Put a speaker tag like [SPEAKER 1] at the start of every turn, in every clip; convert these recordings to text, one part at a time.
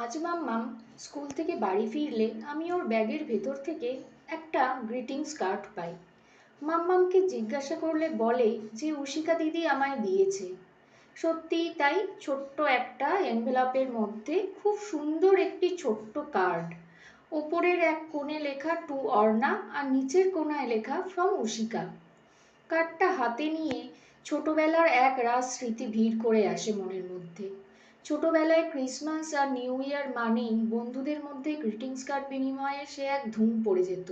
[SPEAKER 1] আজ মাম্মাম স্কুল থেকে বাড়ি ফিরলে আমি ওর ব্যাগের ভেতর থেকে একটা গ্রিটিংস কার্ড পাই। মাম্মামকে জিজ্ঞাসা করলে বলে যে উশিকা দিদি আমায় দিয়েছে। সত্যিই তাই ছোট্ট একটা এনভেলপের মধ্যে খুব সুন্দর একটি ছোট্ট কার্ড ওপরের এক কোণে লেখা টু অর্ণা আর নিচের কোণায় লেখা ফ্রম উশিকা কার্ডটা হাতে নিয়ে ছোটবেলার এক রাস স্মৃতি ভিড় করে আসে মনের মধ্যে। ছোটবেলায় ক্রিসমাস আর নিউ ইয়ার মানেই বন্ধুদের মধ্যে গ্রিটিংস কার্ড বিনিময়ে সে এক ধুম পড়ে যেত।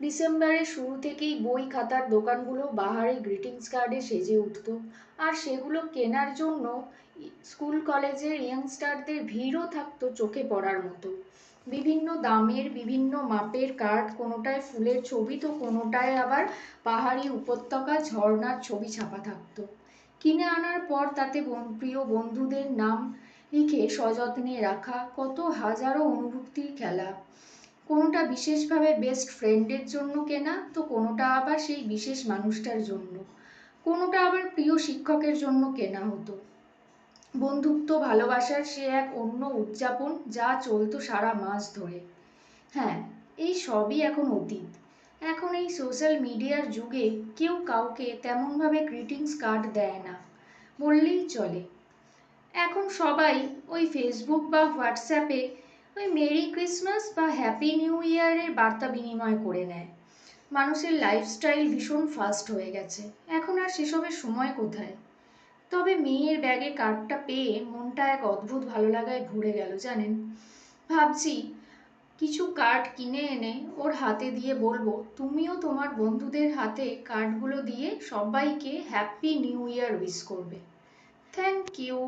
[SPEAKER 1] ডিসেম্বরের শুরু থেকেই বই খাতার দোকানগুলো বাহারে গ্রিটিংস কার্ডে সেজে উঠত। আর সেগুলো কেনার জন্য স্কুল কলেজের ইয়াংস্টারদের ভিড়ও থাকতো চোখে পড়ার মতো। বিভিন্ন দামের, বিভিন্ন মাপের কার্ড কোনোটায় ফুলের ছবি, তো কোনোটায় আবার পাহাড়ি উপত্যকা ঝর্ণার ছবি ছাপা থাকতো। কিনে আনার পর তাতে প্রিয় বন্ধুদের নাম লিখে সযত্নে রাখা কত হাজারো অনুভূতির খেলা। কোনোটা বিশেষভাবে বেস্ট ফ্রেন্ডের জন্য কেনা, তো কোনোটা আবার সেই বিশেষ মানুষটার জন্য। কোনোটা আবার প্রিয় শিক্ষকের জন্য কেনা হতো। বন্ধুত্ব, ভালোবাসার সে এক অন্য উদযাপন যা চলতো সারা মাস ধরে। হ্যাঁ এই সবই এখন অতীত। এখন এই সোশ্যাল মিডিয়ার যুগে কেউ কাউকে তেমনভাবে গ্রিটিংস কার্ড দেয় না, বললেই চলে। এখন সবাই ওই ফেসবুক বা হোয়াটসঅ্যাপে ওই মেরি ক্রিসমাস বা হ্যাপি নিউ ইয়ারের বার্তা বিনিময় করে নেয়। মানুষের লাইফস্টাইল ভীষণ ফাস্ট হয়ে গেছে। এখন আর সেসবের সময় কোথায়? তবে মেয়ের ব্যাগে কার্ডটা পেয়ে মনটা এক অদ্ভুত ভালো লাগায় ভরে গেল, জানেন? ভাবছি কিছু কার্ড কিনে এনে ওর হাতে দিয়ে বলব, তুমিও তোমার বন্ধুদের হাতে কার্ডগুলো দিয়ে সবাইকে হ্যাপি নিউ ইয়ার উইশ করবে। Thank you